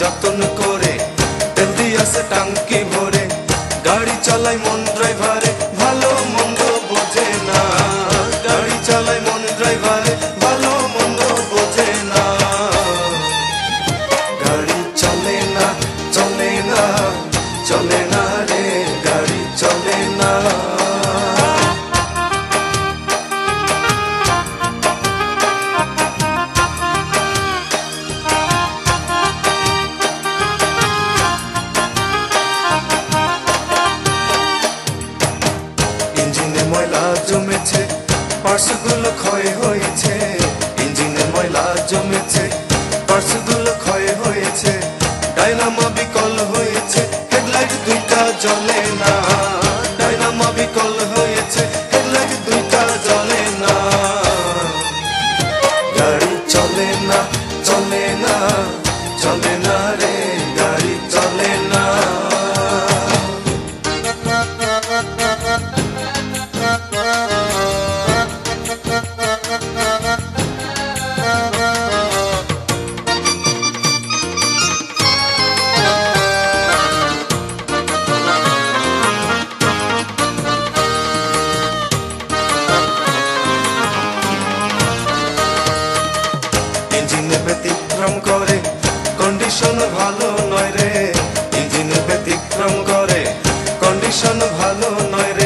যতন গ্লাসগুলো ক্ষয় হয়েছে ডাইনামা বিকল হয়েছে, হেডলাইট দুইটা জ্বলে না। ডাইনামা বিকল হয়েছে, হেডলাইট দুইটা জ্বলে না। গাড়ি চলে না চলে না চলে না রে। no